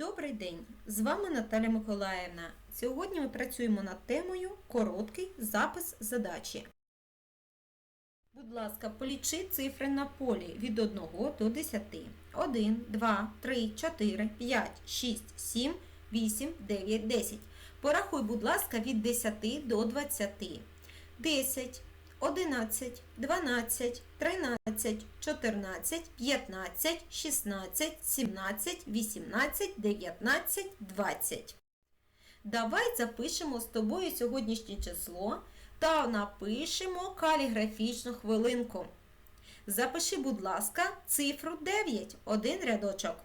Добрий день! З вами Наталя Миколаївна. Сьогодні ми працюємо над темою Короткий запис задачі. Будь ласка, полічи цифри на полі від 1 до 10. 1, 2, 3, 4, 5, 6, 7, 8, 9, 10. Порахуй, будь ласка, від 10 до 20. 10, 11, 12, 13, 14, 15, 16, 17, 18, 19, 20. Давай запишемо з тобою сьогоднішнє число та напишемо каліграфічну хвилинку. Запиши, будь ласка, цифру 9, один рядочок.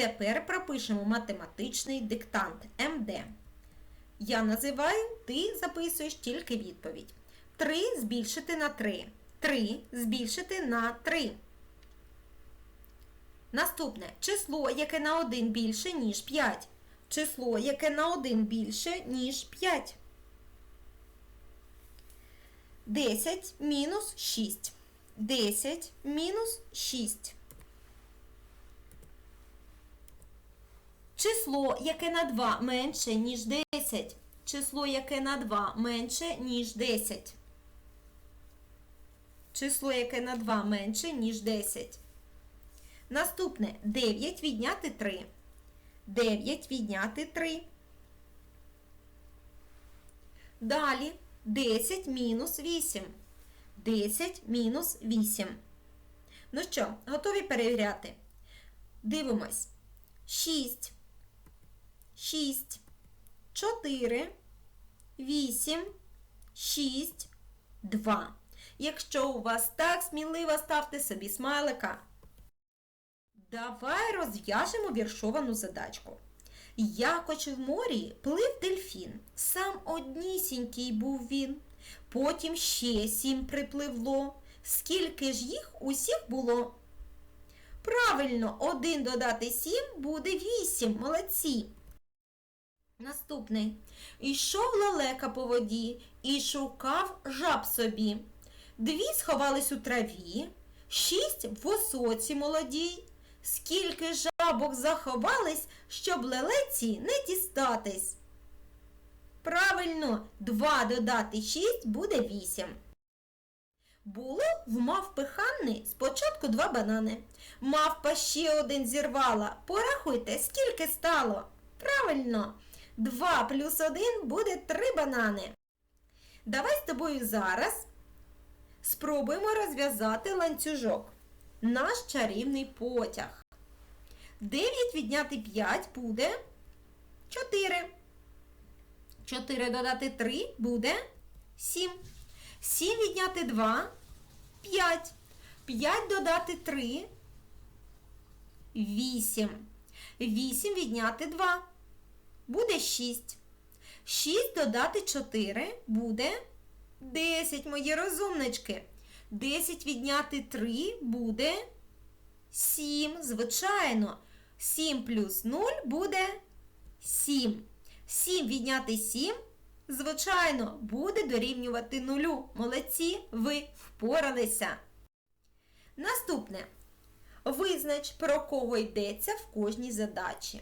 Тепер пропишемо математичний диктант МД. Я називаю, ти записуєш тільки відповідь. 3 збільшити на 3. 3 збільшити на 3. Наступне число, яке на 1 більше, ніж 5. Число, яке на 1 більше, ніж 5. 10 мінус 6. 10 мінус 6. Число, яке на 2 менше, ніж 10. Число, яке на 2 менше, ніж 10. Число, яке на 2 менше, ніж 10. Наступне 9 відняти 3. 9 відняти 3. Далі 10 мінус 8. 10 мінус 8. Ну що, готові перевіряти? Дивимось. 6. 6, 4, 8, 6, 2. Якщо у вас так, сміливо ставте собі смайлика. Давай розв'яжемо віршовану задачку. Якось в морі плив дельфін, сам однісінький був він. Потім ще сім припливло. Скільки ж їх усіх було? Правильно, один додати сім буде вісім. Молодці. Наступний. Ішов лелека по воді і шукав жаб собі. Дві сховались у траві, шість в осоці молодій. Скільки жабок заховались, щоб лелеці не дістатись. Правильно, два додати шість буде вісім. Було в мавпи Ханни спочатку два банани. Мавпа ще один зірвала. Порахуйте, скільки стало. Правильно. 2 плюс 1 буде 3 банани. Давай з тобою зараз спробуємо розв'язати ланцюжок. Наш чарівний потяг. 9 відняти 5 буде 4. 4 додати 3 буде 7. 7 відняти 2 5. 5 додати 3 8. 8 відняти 2 буде 6. 6 додати 4 буде 10, мої розумнички. 10 відняти 3 буде 7, звичайно. 7 плюс 0 буде 7. 7 відняти 7, звичайно, буде дорівнювати 0. Молодці, ви впоралися. Наступне. Визнач, про кого йдеться в кожній задачі.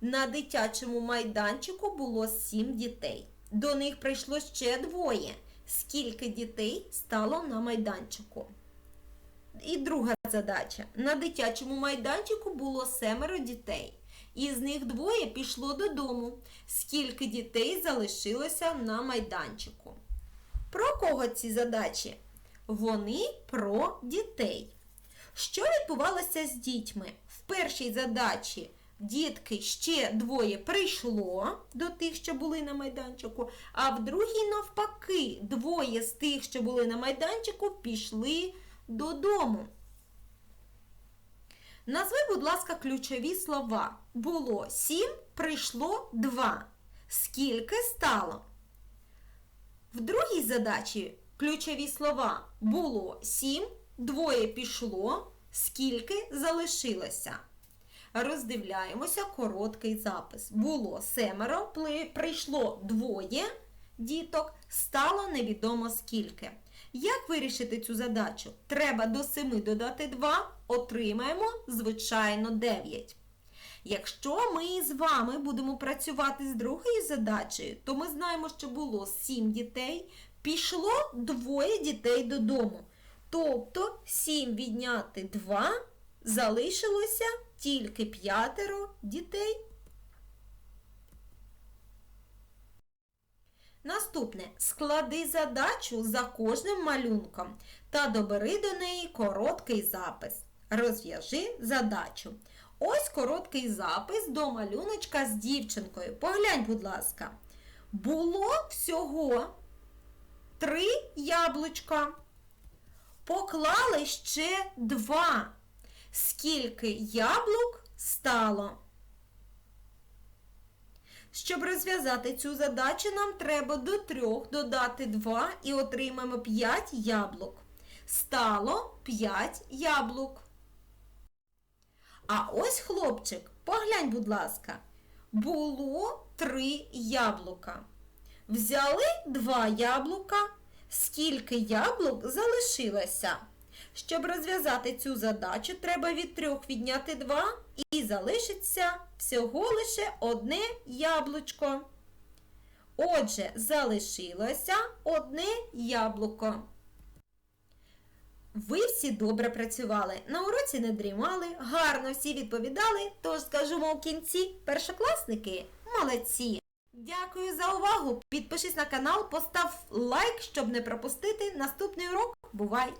На дитячому майданчику було сім дітей. До них прийшло ще двоє. Скільки дітей стало на майданчику? І друга задача. На дитячому майданчику було семеро дітей. Із них двоє пішло додому. Скільки дітей залишилося на майданчику? Про кого ці задачі? Вони про дітей. Що відбувалося з дітьми? В першій задачі дітки ще двоє прийшло до тих, що були на майданчику, а в другій, навпаки, двоє з тих, що були на майданчику, пішли додому. Назви, будь ласка, ключові слова. Було сім, прийшло два. Скільки стало? В другій задачі ключові слова було сім, двоє пішло, скільки залишилося. Роздивляємося короткий запис. Було семеро, прийшло двоє діток, стало невідомо скільки. Як вирішити цю задачу? Треба до 7 додати 2, отримаємо, звичайно, 9. Якщо ми з вами будемо працювати з другою задачею, то ми знаємо, що було 7 дітей, пішло двоє дітей додому. Тобто 7 відняти 2 залишилося тільки п'ятеро дітей. Наступне склади задачу за кожним малюнком та добери до неї короткий запис. Розв'яжи задачу. Ось короткий запис до малюночка з дівчинкою. Поглянь, будь ласка. Було всього три яблучка. Поклали ще два. Скільки яблук стало? Щоб розв'язати цю задачу, нам треба до трьох додати 2 і отримаємо 5 яблук. Стало 5 яблук. А ось хлопчик, поглянь, будь ласка, було 3 яблука. Взяли 2 яблука. Скільки яблук залишилося? Щоб розв'язати цю задачу, треба від трьох відняти 2 і залишиться всього лише одне яблучко. Отже, залишилося одне яблуко. Ви всі добре працювали, на уроці не дрімали, гарно всі відповідали, тож скажемо в кінці першокласники молодці! Дякую за увагу! Підпишись на канал, постав лайк, щоб не пропустити наступний урок. Бувай!